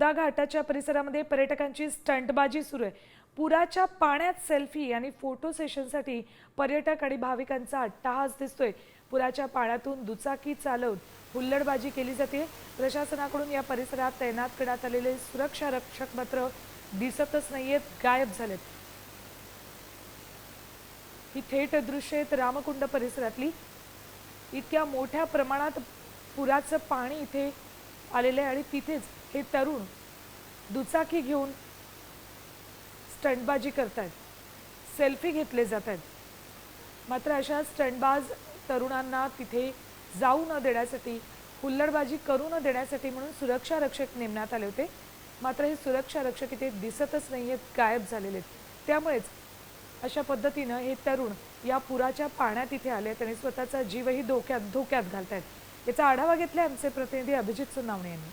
गोदा घाटाच्या परिसरामध्ये पर्यटकांची स्टंटबाजी सुरू आहे. पुराच्या पाण्यात सेल्फी आणि फोटो सेशनसाठी पर्यटक आणि भाविकांचा अट्टाहास दिसतोय. पुराच्या पाण्यातून दुचाकी चालवून हुल्लडबाजी केली जाते. प्रशासनाकडून या परिसरात तैनात करण्यात आलेले सुरक्षा रक्षक मात्र दिसतच नाहीयेत गायब झालेत. ही थेट दृश्य आहेत रामकुंड परिसरातली. इतक्या मोठ्या प्रमाणात पुराचं पाणी इथे आलेलं आहे आणि तिथेच हे तरुण दुचाकी घेऊन स्टंटबाजी आहेत सेल्फी घेतले जात आहेत मात्र अशा स्टंटबाज तरुणांना तिथे जाऊ न देण्यासाठी हुल्लडबाजी करू न देण्यासाठी म्हणून सुरक्षा रक्षक नेमण्यात आले होते. मात्र हे सुरक्षा रक्षक इथे दिसतच नाही आहेत गायब झालेले आहेत. त्यामुळेच अशा पद्धतीनं हे तरुण या पुराच्या पाण्यात इथे आले आहेत आणि स्वतःचा जीवही धोक्यात धोक्यात घालत आहेत याचा आढावा घेतलाय आमचे प्रतिनिधी अभिजित सुनावणे यांनी.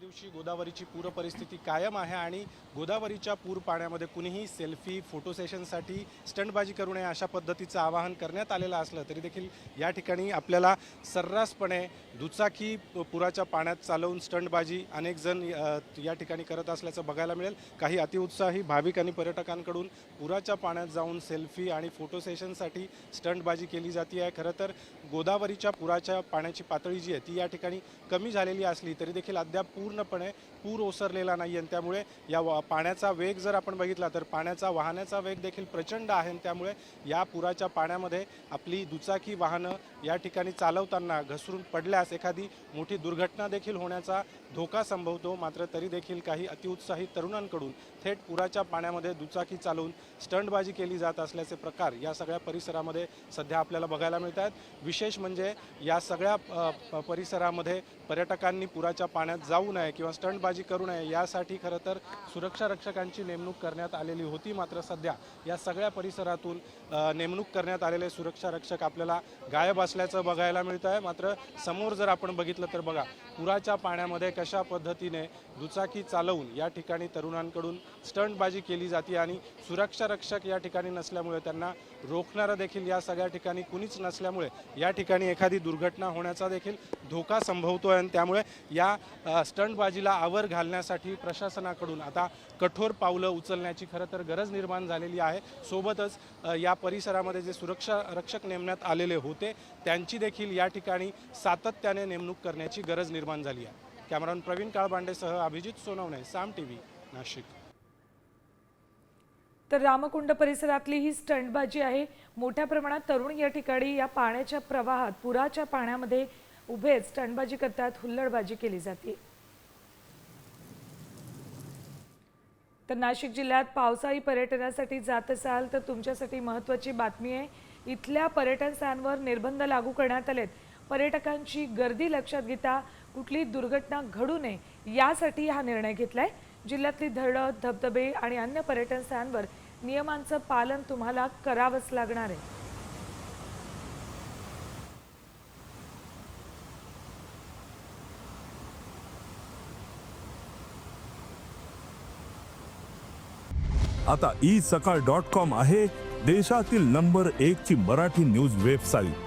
दिवशी गोदावरीची पूर परिस्थिती कायम आहे आणि गोदावरीच्या पूर पाण्यामध्ये कुणीही सेल्फी फोटो सेशनसाठी स्टंटबाजी करू नये अशा पद्धतीचं आवाहन करण्यात आलेलं असलं तरी देखील या ठिकाणी आपल्याला सर्रासपणे दुचाकी पुराच्या पाण्यात चालवून स्टंटबाजी अनेक जण या ठिकाणी करत असल्याचं बघायला मिळेल. काही अतिउत्साही भाविक आणि पर्यटकांकडून पुराच्या पाण्यात जाऊन सेल्फी आणि फोटो सेशनसाठी स्टंटबाजी केली जाते आहे खरं तर गोदावरीच्या पुराच्या पाण्याची पातळी जी आहे ती या ठिकाणी कमी झालेली असली तरी देखील अद्याप पूर्णपणे पूर ओसरलेला नाही आणि त्यामुळे या वा- पाण्याचा वेग जर आपण बघितला तर पाण्याचा वाहण्याचा वेग देखील प्रचंड आहे आणि त्यामुळे या पुराच्या पाण्यामध्ये आपली दुचाकी वाहनं या ठिकाणी चालवताना घसरून पडल्यास एखादी मोठी दुर्घटना देखील होण्याचा धोका संभवतो मात्र तरी देखील काही अतिउत्साही तरुणांकडून थेट पुराच्या पाण्यामध्ये दुचाकी चालवून स्टंटबाजी केली जात असल्याचे प्रकार या सगळ्या परिसरामध्ये सध्या आपल्याला बघायला मिळत आहेत विशेष म्हणजे या सगळ्या प- परिसरामध्ये पर्यटकांनी पुराच्या पाण्यात जाऊ नये किंवा स्टंटबाजी करू नये यासाठी खरं तर सुरक्षा रक्षकांची नेमणूक करण्यात आलेली होती. मात्र सध्या या सगळ्या परिसरातून नेमणूक करण्यात आलेले सुरक्षा रक्षक आपल्याला गायब असल्याचं बघायला मिळतं आहे मात्र समोर जर आपण बघितलं तर बघा पुराच्या पाण्यामध्ये कशा पद्धतीने दुचाकी चालवून या ठिकाणी तरुणांकडून स्टंटबाजी केली जाते आणि सुरक्षा रक्षक या ठिकाणी नसल्यामुळे त्यांना रोखणारं देखील या सगळ्या ठिकाणी कुणीच नसल्यामुळे या ठिकाणी एखादी दुर्घटना होण्याचा देखील धोका संभवतो आहे आणि त्यामुळे या स्टंटबाजीला आवर घालण्यासाठी प्रशासनाकडून आता कठोर पावलं उचलण्याची खरं तर गरज निर्माण झालेली आहे. सोबतच या परिसरामध्ये जे सुरक्षा रक्षक नेमण्यात आलेले होते त्यांची देखील या ठिकाणी सातत्याने नेमणूक करण्याची गरज निर्माण झाली आहे. कॅमेरामन प्रवीण काळबांडेसह अभिजित सोनवणे साम टी व्ही नाशिक. तर रामकुंड परिसरातली ही स्टंटबाजी आहे. मोठ्या प्रमाणात तरुण या ठिकाणी या पाण्याच्या प्रवाहात पुराच्या पाण्यामध्ये उभे स्टंटबाजी करतात हुल्लडबाजी केली जाते. तर नाशिक जिल्ह्यात पावसाळी पर्यटनासाठी जात असाल तर तुमच्यासाठी महत्त्वाची बातमी आहे. इथल्या पर्यटन स्थानांवर निर्बंध लागू करण्यात आलेत. पर्यटकांची गर्दी लक्षात घेता कुठलीही दुर्घटना घडू नये यासाठी हा निर्णय घेतलाय. जिल्ह्यातली धरणं धबधबे आणि अन्य पर्यटन स्थळांवर नियमांचं पालन तुम्हाला करावंच लागणार आहे. आता ई सकाळ डॉट कॉम आहे देशातील नंबर एक ची मराठी न्यूज वेबसाईट